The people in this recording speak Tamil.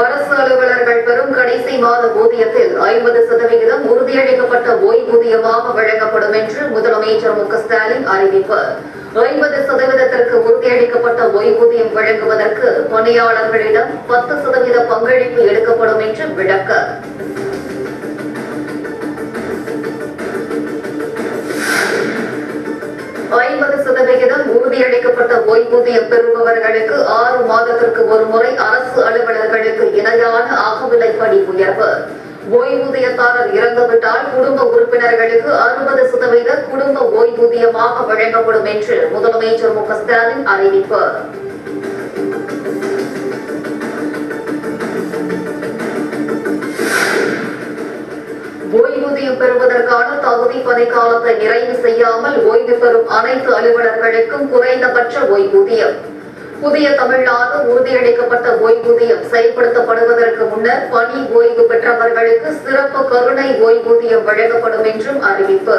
அரசு அலுவலர்கள் பெறும் கடைசி மாத ஊதியத்தில் ஐம்பது சதவிகிதம் உறுதியளிக்கப்பட்ட ஓய்வூதியமாக வழங்கப்படும் என்று முதலமைச்சர் மு க ஸ்டாலின் அறிவிப்பு. ஐம்பது சதவீதத்திற்கு உறுதியளிக்கப்பட்ட ஓய்வூதியம் வழங்குவதற்கு பணியாளர்களிடம் பத்து சதவீத பங்களிப்பு எடுக்கப்படும் என்று விளக்க. ஐம்பது சதவிகிதம் உறுதியளிக்கப்பட்ட ஓய்வூதியம் பெறுபவர்களுக்கு ஆறு மாதத்திற்கு ஒரு முறை உயர்வு. ஓய்வூதியதாரர் இறந்துவிட்டால் குடும்ப உறுப்பினர்களுக்கு அறுபது சதவீத குடும்ப ஓய்வூதியமாக வழங்கப்படும் என்று முதலமைச்சர் மு க ஸ்டாலின் அறிவிப்பு. ஓய்வூதியம் பெறுவதற்கான தகுதி பணிக்காலத்தை நிறைவு செய்யாமல் ஓய்வு பெறும் அனைத்து அலுவலர்களுக்கும் குறைந்தபட்ச ஓய்வூதியம். புதிய தமிழ்நாடு உறுதியளிக்கப்பட்ட ஓய்வூதியம் செயல்படுத்தப்படுவதற்கு முன்னர் பணி ஓய்வு பெற்றவர்களுக்கு சிறப்பு கருணை ஓய்வூதியம் வழங்கப்படும் என்றும் அறிவிப்பு.